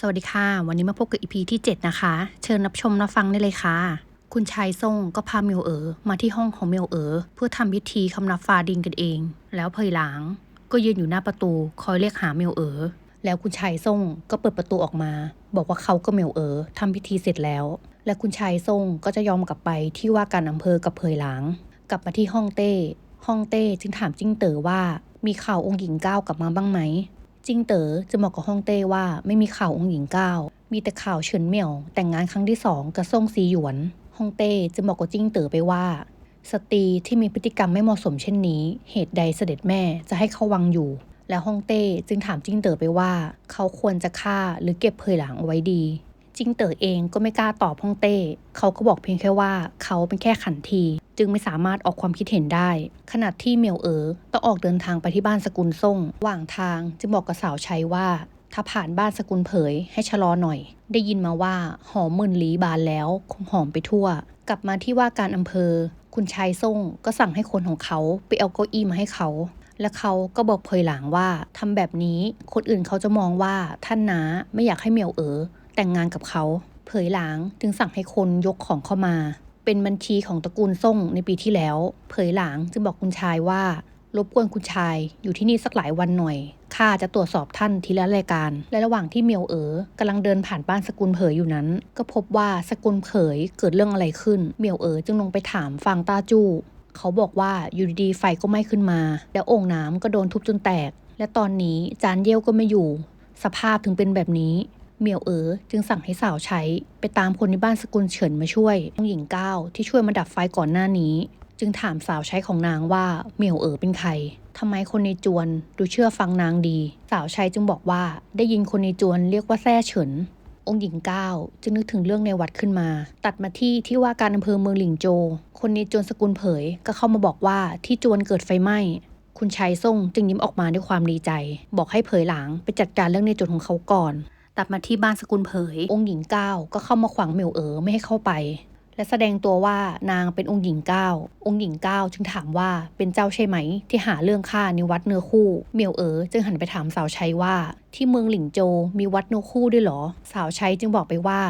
สวัสดีค่ะ วันนี้มาพบกับ EP ที่ 7 นะคะ เชิญรับชมรับฟังได้เลยค่ะ คุณชายซ่งก็พาเมียวเอ๋อมาที่ห้องของเมียวเอ๋อเพื่อทำพิธีคำนับฟ้าดินกันเอง แล้วเพยหลางก็ยืนอยู่หน้าประตูคอยเรียกหาเมียวเอ๋อแล้วคุณชายซ่งก็เปิดประตูออกมา บอกว่าเขากับเมียวเอ๋อทำพิธีเสร็จแล้ว และคุณชายซ่งก็จะยอมกลับไปที่ว่าการอำเภอกับเพยหลางกลับมาที่ห้องเต้ ห้องเต้จึงถามจิ้งเต๋อว่ามีข่าวองค์หญิงก้าวกลับมาบ้างไหม จิงเต๋อจะบอกกับฮ่องเต้ว่าไม่มีข่าวองค์หญิงก้าวมีแต่ข่าวเฉินเหมี่ยว แต่งงานครั้งที่สองกับซ่งซีหยวนฮ่องเต้จะบอกกับจิงเต๋อไปว่า สตรีที่มีพฤติกรรมไม่เหมาะสมเช่นนี้ เหตุใดเสด็จแม่จะให้เขาวังอยู่ แล้วฮ่องเต้จึงถามจิงเต๋อไปว่า เขาควรจะฆ่าหรือเก็บเผยหลังเอาไว้ดี จิงเต๋อเองก็ไม่กล้าตอบฮ่องเต้ เขาก็บอกเพียงแค่ว่าเขาเป็นแค่ขันที จึงไม่สามารถออกความคิดเห็นได้ ขณะที่เมียวเอ๋อต้องออกเดินทางไปที่บ้านสกุลซ่งระหว่างทางจึงบอกกับสาวใช้ว่า ถ้าผ่านบ้านสกุลเผยให้ชะลอหน่อย ได้ยินมาว่าหอมหมื่นลีบานแล้ว คงหอมไปทั่ว กลับมาที่ว่าการอำเภอ คุณชายซ่งก็สั่งให้คนของเขาไปเอาเก้าอี้มาให้เขาและเขาก็บอกเพยหลางว่าทำแบบนี้คนอื่นเขาจะมองว่าท่านนาไม่อยากให้เมียวเอ๋อ แต่งงานกับเขา เผยหลางจึงสั่งให้คนยกของเข้ามา เป็นบัญชีของตระกูลซ่งในปีที่แล้ว เผยหลางจึงบอกคุณชายว่ารบกวนคุณชายอยู่ที่นี่สักหลายวันหน่อยข้าจะตรวจสอบท่านทีละรายการ และระหว่างที่เมียวเอ๋อกำลังเดินผ่านบ้านสกุลเผยอยู่นั้น ก็พบว่าสกุลเผยเกิดเรื่องอะไรขึ้น เมียวเอ๋อจึงลงไปถามฟางตาจู้เขาบอกว่าอยู่ดีๆไฟก็ไหม้ขึ้นมา แล้วโอ่งน้ำก็โดนทุบจนแตก และตอนนี้จานเย่ยวก็ไม่อยู่ สภาพถึงเป็นแบบนี้ เมียวเอ๋อจึงสั่งให้สาวใช้ ไปตามคนในบ้านสกุลเฉินมาช่วยองหญิงก้าวที่ช่วยมาดับไฟก่อนหน้านี้ จึงถามสาวใช้ของนางว่าเมียวเอ๋อเป็นใครทำไมคนในจวนดูเชื่อฟังนางดี สาวใช้จึงบอกว่าได้ยินคนในจวนเรียกว่าแซ่เฉินองค์หญิงก้าวจึงนึกถึงเรื่องในวัดขึ้นมา ตัดมาที่ที่ว่าการอำเภอเมืองหลิงโจ คนในจวนสกุลเผยก็เข้ามาบอกว่าที่จวนเกิดไฟไหม้คุณชายซ่งจึงยิ้มออกมาด้วยความดีใจ บอกให้เผยหลางไปจัดการเรื่องในจวนของเขาก่อน ตัดมาที่บ้านสกุลเผย องค์หญิงเก้าก็เข้ามาขวางเหมียวเอ๋อไม่ให้เข้าไป และแสดงตัวว่านางเป็นองค์หญิงเก้าองค์หญิงเก้าจึงถามว่าเป็นเจ้าใช่ไหม ที่หาเรื่องฆ่าในวัดเนื้อคู่เหมียวเอ๋อจึงหันไปถามสาวใช้ว่า ที่เมืองหลิงโจมีวัดเนื้อคู่ด้วยเหรอ สาวใช้จึงบอกไปว่า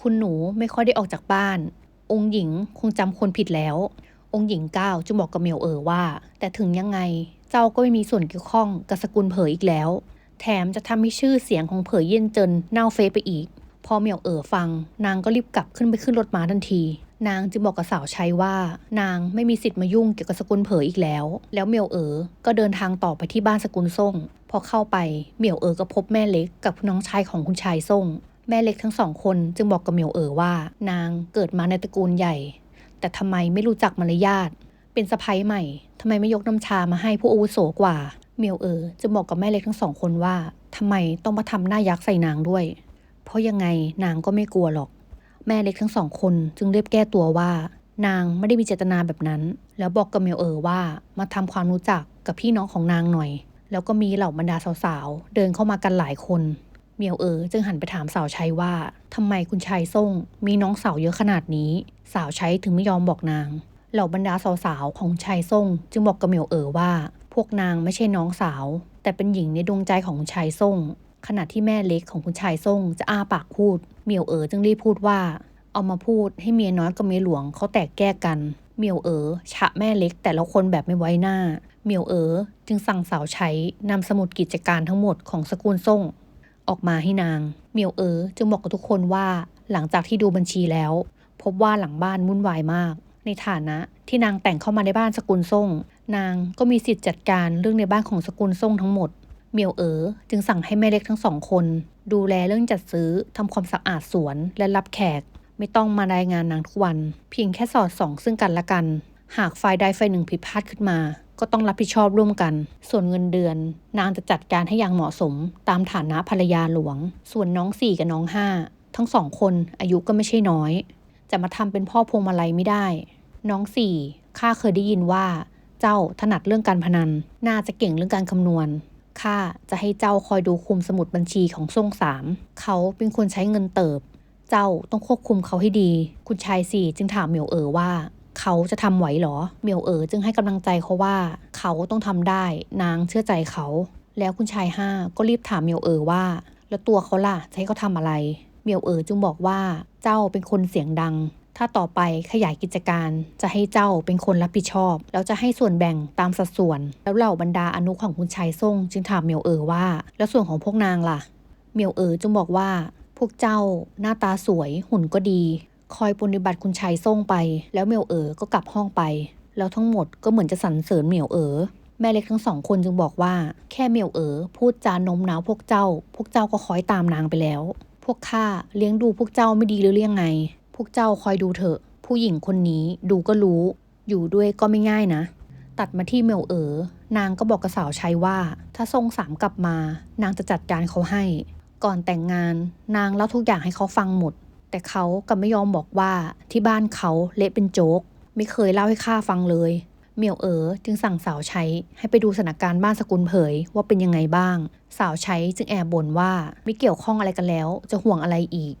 คุณหนูไม่ค่อยได้ออกจากบ้าน องค์หญิงคงจำคนผิดแล้ว องค์หญิงเก้าจึงบอกกับเหมียวเอ๋อว่า แต่ถึงยังไงเจ้าก็ไม่มีส่วนเกี่ยวข้องกับสกุลเผยอีกแล้ว แถมจะทำให้ชื่อเสียงของเผยเย็นเจินเน่าเฟะไปอีก พอเหมียวเอ๋อฟัง นางก็รีบกลับขึ้นไปขึ้นรถม้าทันที นางจึงบอกกับสาวใช้ว่า นางไม่มีสิทธิ์มายุ่งเกี่ยวกับสกุลเผยอีกแล้ว แล้วเหมียวเอ๋อก็เดินทางต่อไปที่บ้านสกุลซ่ง พอเข้าไปเหมียวเอ๋อก็พบแม่เล็กกับน้องชายของคุณชายซ่ง แม่เล็กทั้งสองคนจึงบอกกับเหมียวเอ๋อว่า นางเกิดมาในตระกูลใหญ่ แต่ทำไมไม่รู้จักมารยาทเป็นสะพ้ยใหม่ทำไมไม่ยกน้ำชามาให้ผู้อาวุโสกว่า เมียวเอ๋อจะบอกกับแม่เล็กทั้งสองคนว่าทำไมต้องมาทำหน้ายักษ์ใส่นางด้วย เพราะยังไงนางก็ไม่กลัวหรอก แม่เล็กทั้งสองคนจึงเรียบแก้ตัวว่า นางไม่ได้มีเจตนาแบบนั้น แล้วบอกกับเมียวเอ๋อว่ามาทำความรู้จักกับพี่น้องของนางหน่อย แล้วก็มีเหล่าบรรดาสาวๆเดินเข้ามากันหลายคนเมียวเอ๋อจึงหันไปถามสาวใช้ว่าทำไมคุณชายส่งมีน้องสาวเยอะขนาดนี้ สาวใช้ถึงไม่ยอมบอกนาง เหล่าบรรดาสาวๆของชายส่งจึงบอกกับเมียวเอ๋อว่า พวกนางไม่ใช่น้องสาว แต่เป็นหญิงในดวงใจของคุณชายส่ง ขณะที่แม่เล็กของคุณชายส่งจะอ้าปากพูด เมียวเอ๋อจึงรีบพูดว่า เอามาพูดให้เมียน้อยกับเมียหลวงเขาแตกแก้กัน เมียวเอ๋อฉะแม่เล็กแต่ละคนแบบไม่ไว้หน้า เมียวเอ๋อจึงสั่งสาวใช้นำสมุดกิจการทั้งหมดของสกุลส่ง ออกมาให้นาง เมียวเอ๋อจึงบอกกับทุกคนว่าหลังจากที่ดูบัญชีแล้ว พบว่าหลังบ้านวุ่นวายมาก ในฐานะ ที่นางแต่งเข้ามาในบ้านสกุลส่ง นางก็มีสิทธิ์จัดการเรื่องในบ้านของสกุลส่งทั้งหมด เมียวเอ๋อจึงสั่งให้แม่เล็กทั้งสองคน ดูแลเรื่องจัดซื้อทำความสะอาดสวนและรับแขก ไม่ต้องมารายงานนางทุกวัน เพียงแค่สอดส่องซึ่งกันและกัน หากฝ่ายใดฝ่ายหนึ่งผิดพลาดขึ้นมา ก็ต้องรับผิดชอบร่วมกัน ส่วนเงินเดือน นางจะจัดการให้อย่างเหมาะสม ตามฐานะภรรยาหลวง ส่วนน้องสี่กับน้องห้าทั้งสองคนอายุก็ไม่ใช่น้อย จะมาทำเป็นพ่อพวงมาลัยไม่ได้ น้องสี่ข้าเคยได้ยินว่า เจ้าถนัดเรื่องการพนัน น่าจะเก่งเรื่องการคำนวณข้าจะให้เจ้าคอยดูคุมสมุดบัญชีของทรงสามเขาเป็นคนใช้เงินเติบ เจ้าต้องควบคุมเขาให้ดี คุณชายสี่จึงถามเหมียวเอ๋อว่า เขาจะทำไหวหรอ เหมียวเอ๋อจึงให้กำลังใจเขาว่า เขาต้องทำได้นางเชื่อใจเขา แล้วคุณชายห้าก็รีบถามเหมียวเอ๋อว่า แล้วตัวเขาล่ะจะให้เขาทำอะไร เหมียวเอ๋อจึงบอกว่า เจ้าเป็นคนเสียงดัง ถ้าต่อไปขยายกิจการจะให้เจ้าเป็นคนรับผิดชอบ แล้วจะให้ส่วนแบ่งตามสัดส่วน แล้วเหล่าบรรดาอนุของคุณชายซ่ง จึงถามเมียวเอ๋อว่า แล้วส่วนของพวกนางล่ะ เมียวเอ๋อจึงบอกว่า พวกเจ้าหน้าตาสวยหุ่นก็ดี คอยปฏิบัติคุณชายซ่งไป แล้วเมียวเอ๋อก็กลับห้องไป แล้วทั้งหมดก็เหมือนจะสรรเสริญเมียวเอ๋อแม่เล็กทั้งสองคนจึงบอกว่า แค่เมียวเอ๋อพูดจาโน้มน้าวพวกเจ้า พวกเจ้าก็คอยตามนางไปแล้ว พวกข้าเลี้ยงดูพวกเจ้าไม่ดีหรือเลี้ยงไง พวกเจ้าคอยดูเถอะ ผู้หญิงคนนี้ดูก็รู้ อยู่ด้วยก็ไม่ง่ายนะ ตัดมาที่เมียวเอ๋อนางก็บอกกับสาวใช้ว่า ถ้าทรงสามกลับมา นางจะจัดการเขาให้ ก่อนแต่งงาน นางเล่าทุกอย่างให้เขาฟังหมด แต่เขากลับไม่ยอมบอกว่าที่บ้านเขาเละเป็นโจ๊ก ไม่เคยเล่าให้ข้าฟังเลย เมียวเอ๋อจึงสั่งสาวใช้ให้ไปดูสถานการณ์บ้านสกุลเผยว่าเป็นยังไงบ้าง สาวใช้จึงแอบบ่นว่าไม่เกี่ยวข้องอะไรกันแล้ว จะห่วงอะไรอีก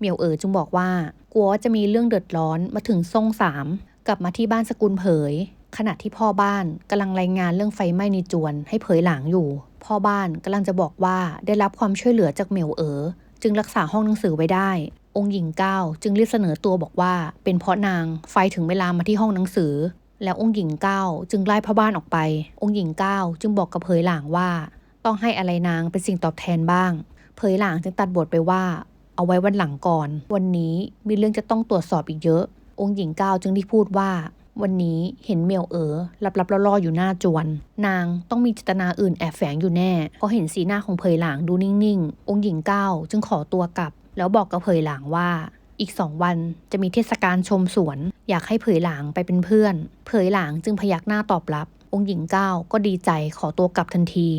เหมียวเอ๋อจึงบอกว่ากลัวว่าจะมีเรื่องเดือดร้อนมาถึงซ่งสามกลับมาที่บ้านสกุลเผย ขณะที่พ่อบ้านกำลังรายงานเรื่องไฟไหม้ในจวนให้เผยหลางอยู่ พ่อบ้านกำลังจะบอกว่าได้รับความช่วยเหลือจากเหมียวเอ๋อจึงรักษาห้องหนังสือไว้ได้ องค์หญิงก้าวจึงรีบเสนอตัวบอกว่า เป็นเพราะนางไฟถึงเวลามาที่ห้องหนังสือ แล้วองค์หญิงก้าวจึงไล่พ่อบ้านออกไป องค์หญิงก้าวจึงบอกกับเผยหลางว่า ต้องให้อะไรนางเป็นสิ่งตอบแทนบ้าง เผยหลางจึงตัดบทไปว่า เอาไว้วันหลังก่อน วันนี้มีเรื่องจะต้องตรวจสอบอีกเยอะ องค์หญิงก้าวจึงได้พูดว่า วันนี้เห็นเมียวเอ๋อลับลับๆล่อๆอยู่หน้าจวน นางต้องมีเจตนาอื่นแอบแฝงอยู่แน่เพราะเห็นสีหน้าของเผยหลางดูนิ่งๆ องค์หญิงก้าวจึงขอตัวกลับ แล้วบอกกับเผยหลางว่าอีกสองวันจะมีเทศกาลชมสวน อยากให้เผยหลางไปเป็นเพื่อน เผยหลางจึงพยักหน้าตอบรับ องค์หญิงก้าวก็ดีใจขอตัวกลับทันที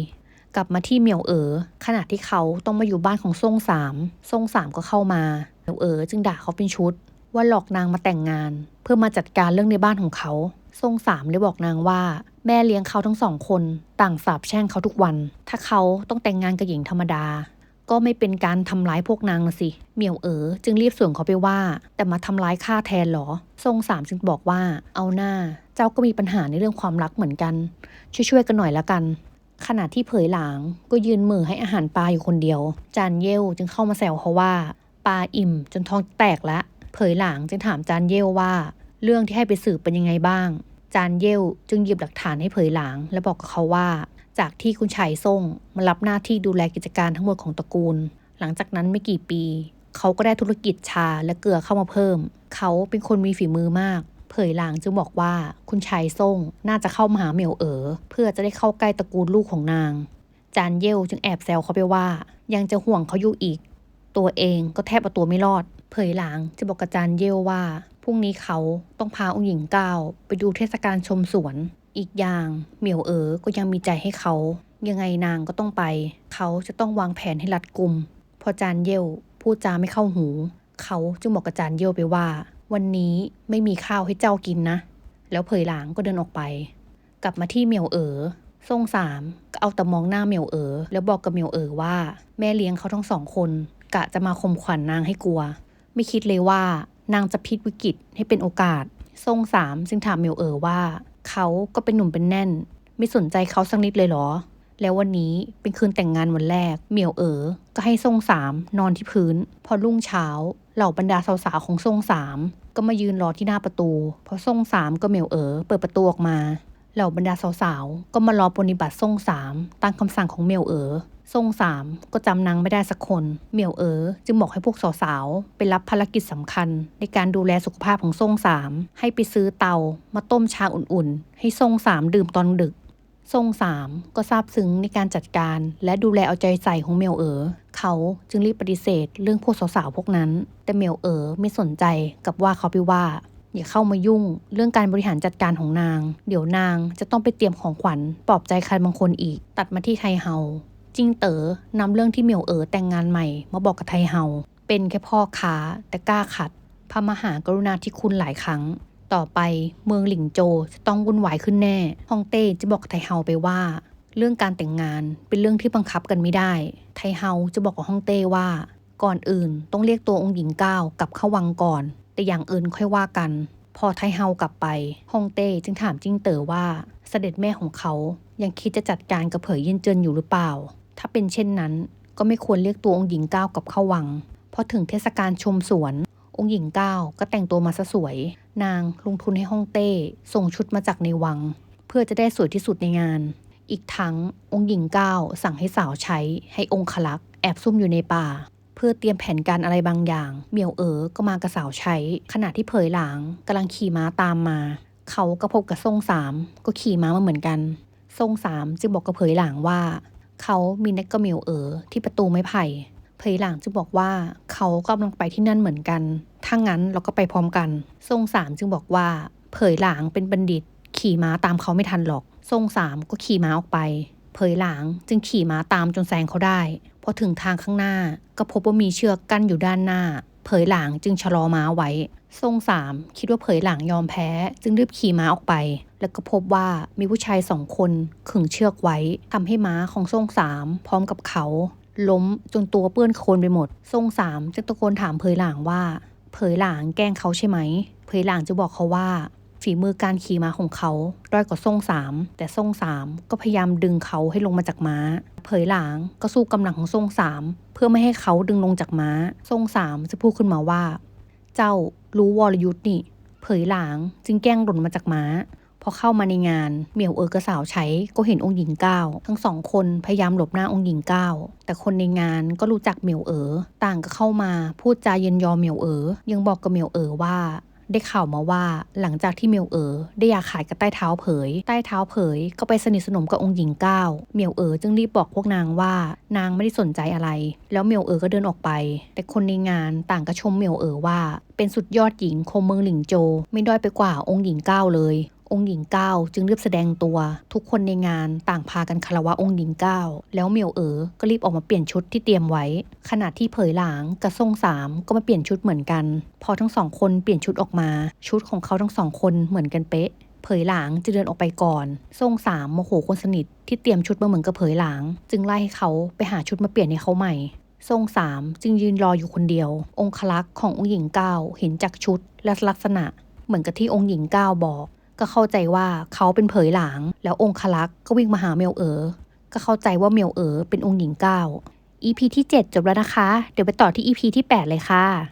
กลับมาที่เหมียวเอ๋อขณะที่เขาต้องมาอยู่บ้านของซ่งสามซ่งสามก็เข้ามาเหมียวเอ๋อจึงด่าเขาเป็นชุด ว่าหลอกนางมาแต่งงาน เพื่อมาจัดการเรื่องในบ้านของเขาซ่งสามเลยบอกนางว่า แม่เลี้ยงเขาทั้งสองคนต่างสาบแช่งเขาทุกวัน ถ้าเขาต้องแต่งงานกับหญิงธรรมดา ก็ไม่เป็นการทำร้ายพวกนางนะสิเหมียวเอ๋อจึงรีบสวนเขาไปว่า แต่มาทำร้ายข้าแทนหรอทรงสามจึงบอกว่าเอาหน้า เจ้าก็มีปัญหาในเรื่องความรักเหมือนกัน ช่วยๆกันหน่อยละกัน ขณะที่เผยหลางก็ยืนมือให้อาหารปลาอยู่คนเดียว จานเย่วจึงเข้ามาแซวเขาว่า ปลาอิ่มจนท้องแตกละ เผยหลางจึงถามจานเย่วว่า เรื่องที่ให้ไปสืบเป็นยังไงบ้าง จานเย่วจึงหยิบหลักฐานให้เผยหลาง และบอกกับเขาว่า จากที่คุณชายซ่งมารับหน้าที่ดูแลกิจการทั้งหมดของตระกูล หลังจากนั้นไม่กี่ปี เขาก็ได้ธุรกิจชาและเกลือเข้ามาเพิ่ม เขาเป็นคนมีฝีมือมาก เผยหลางจึงบอกว่าคุณชายซ่งน่าจะเข้ามาหาเหมียวเอ๋อเพื่อจะได้เข้าใกล้ตระกูลลูกของนาง จานเย่วจึงแอบแซวเขาไปว่า ยังจะห่วงเขาอยู่อีก ตัวเองก็แทบเอาตัวไม่รอด เผยหลางจะบอกกับจานเย่วว่าพรุ่งนี้เขาต้องพาองค์หญิงก้าวไปดูเทศกาลชมสวน อีกอย่างเหมียวเอ๋อก็ยังมีใจให้เขา ยังไงนางก็ต้องไป เขาจะต้องวางแผนให้รัดกุม พอจานเย่วพูดจาไม่เข้าหู เขาจึงบอกกับจานเย่วไปว่า วันนี้ไม่มีข้าวให้เจ้ากินนะ แล้วเผยหลางก็เดินออกไป กลับมาที่เมียวเอ๋อส่งสามก็เอาแต่มองหน้าเมียวเอ๋อแล้วบอกกับเมียวเอ๋อว่า แม่เลี้ยงเขาทั้งสองคน กะจะมาข่มขวัญนางให้กลัว ไม่คิดเลยว่านางจะพลิกวิกฤตให้เป็นโอกาสส่งสามจึงถามเมียวเอ๋อว่า เขาก็เป็นหนุ่มเป็นแน่น ไม่สนใจเขาสักนิดเลยเหรอ แล้ววันนี้เป็นคืนแต่งงานวันแรก เมียวเอ๋อก็ให้ทรงสามนอนที่พื้น พอรุ่งเช้าเหล่าบรรดาสาวๆของทรงสาม ก็มายืนรอที่หน้าประตู เพอทรงสามก็เหมียวเอ๋อเปิดประตูออกมาเหล่าบรรดาสาวๆ ก็มารอปฏิบัติทรงสามตามคำสั่งของเหมียวเอ๋อทรงสามก็จำนางไม่ได้สักคนเหมียวเอ๋อจึงบอกให้พวกสาวๆ ไปรับภารกิจสำคัญ ในการดูแลสุขภาพของทรงสามให้ไปซื้อเตามาต้มชาอุ่นๆ ให้ทรงสามดื่มตอนดึก ทรงสามก็ซาบซึ้งในการจัดการ และดูแลเอาใจใส่ของเมียวเอ๋อเขาจึงรีบปฏิเสธ เรื่องพวกสาวๆพวกนั้น แต่เมียวเอ๋อไม่สนใจกับว่าเขาไปว่าอย่าเข้ามายุ่งเรื่องการบริหารจัดการของนาง เดี๋ยวนางจะต้องไปเตรียมของขวัญปลอบใจใครบางคนอีก ตัดมาที่ไทเฮาจิงเต๋อนำเรื่องที่เมียวเอ๋อแต่งงานใหม่มาบอกกับไทเฮาเป็นแค่พ่อค้าแต่กล้าขัด พระมหากรุณาธิคุณหลายครั้ง ต่อไปเมืองหลิงโจจะต้องวุ่นวายขึ้นแน่ฮองเต้จะบอกไทเฮาไปว่า เรื่องการแต่งงานเป็นเรื่องที่บังคับกันไม่ได้ ไทเฮาจะบอกกับฮ่องเต้ว่า ก่อนอื่นต้องเรียกตัวองค์หญิงก้าวกลับเข้าวังก่อน แต่อย่างอื่นค่อยว่ากัน พอไทเฮากลับไปฮ่องเต้จึงถามจิ้งเต๋อว่า เสด็จแม่ของเขายังคิดจะจัดการกับเผยเย็นเจินอยู่หรือเปล่า ถ้าเป็นเช่นนั้น ก็ไม่ควรเรียกตัวองค์หญิงก้าวกลับเข้าวังพอถึงเทศกาลชมสวน องค์หญิงก้าวก็แต่งตัวมาซะสวย นางลงทุนให้ฮ่องเต้ ส่งชุดมาจากในวัง เพื่อจะได้สวยที่สุดในงาน อีกทั้งองค์หญิงก้าวสั่งให้สาวใช้ให้องคลักษ์แอบซุ่มอยู่ในป่า เพื่อเตรียมแผนการอะไรบางอย่าง เมียวเอ๋อก็มากระสาวใช้ ขณะที่เผยหลางกำลังขี่ม้าตามมา เขาก็พบกับซ่งสามก็ขี่ม้ามาเหมือนกันซ่งสามจึงบอกกับเผยหลางว่า เขามีนักกระเมียวเอ๋อที่ประตูไม้ไผ่ เผยหลางจึงบอกว่าเขากำลังไปที่นั่นเหมือนกันถ้างั้นเราก็ไปพร้อมกันซ่งสามจึงบอกว่า เผยหลางเป็นบัณฑิต ขี่ม้าตามเขาไม่ทันหรอกซ่งสามก็ขี่ม้าออกไป เผยหลางจึงขี่ม้าตามจนแซงเขาได้พอถึงทางข้างหน้าก็พบว่ามีเชือกกั้นอยู่ด้านหน้า เผยหลางจึงชะลอม้าไว้ ทรงสามคิดว่าเผยหลางยอมแพ้ จึงรีบขี่ม้าออกไป แล้วก็พบว่ามีผู้ชายสองคนขึงเชือกไว้ทำให้ม้าของทรงสามพร้อมกับเขา ล้มจนตัวเปื้อนโคลนไปหมด ทรงสามจึงตะโกนถามเผยหลางว่า เผยหลางแกล้งเขาใช่ไหม เผยหลางจะบอกเขาว่า ฝีมือการขี่ม้าของเขาด้อยกว่าทรงสาม แต่ทรงสามก็พยายามดึงเขาให้ลงมาจากม้า เผยหลางก็สู้กำลังของทรงสามเพื่อไม่ให้เขาดึงลงจากม้า ทรงสามจะพูดขึ้นมาว่า เจ้ารู้วรยุทธ์นี่ เผยหลางจึงแกล้งหล่นมาจากม้า พอเข้ามาในงานเหมียวเอ๋อกระสาวใช้ก็เห็นองค์หญิงก้าวทั้งสองคนพยายามหลบหน้าองค์หญิงก้าวแต่คนในงานก็รู้จักเหมียวเอ๋อต่างก็เข้ามาพูดจาเย็นยอเหมียวเอ๋อยังบอกกับเหมียวเอ๋อว่าได้ข่าวมาว่าหลังจากที่เมียวเอ๋อได้อยากขายกับใต้เท้าเผย ใต้เท้าเผย ก็ไปสนิทสนมกับองค์หญิงก้าวเมียวเอ๋อจึงรีบบอกพวกนางว่านางไม่ได้สนใจอะไร แล้วเมียวเอ๋อก็เดินออกไป แต่คนในงานต่างก็ชมเมียวเอ๋อว่า เป็นสุดยอดหญิงคมเมืองหลิงโจ ไม่ด้อยไปกว่าองค์หญิงก้าวเลย องค์หญิงเก้าจึงรีบแสดงตัว ทุกคนในงานต่างพากันคารวะองค์หญิงเก้าแล้วเมียวเอ๋อก็รีบออกมาเปลี่ยนชุดที่เตรียมไว้ ขณะที่เผยหลางกับซ่งสามก็มาเปลี่ยนชุดเหมือนกัน พอทั้งสองคนเปลี่ยนชุดออกมา ชุดของเขาทั้งสองคนเหมือนกันเป๊ะเผยหลางจะเดินออกไปก่อนซ่งสามโมโหคนสนิทที่เตรียมชุดมาเหมือนกับเผยหลาง จึงไล่ให้เขาไปหาชุดมาเปลี่ยนให้เขาใหม่ ทรงสามจึงยืนรออยู่คนเดียว องคลักษ์ขององค์หญิงเก้าเห็นจากชุดและลักษณะ เหมือนกับที่องค์หญิงเก้าบอก ก็เข้าใจว่าเขาเป็นเผยหลาง แล้วองคลักษ์ก็วิ่งมาหาเมียวเอ๋อก็เข้าใจว่าเมียวเอ๋อเป็นองค์หญิงเก้า EP ที่ 7 จบแล้วนะคะ เดี๋ยวไปต่อที่ EP ที่ 8 เลยค่ะ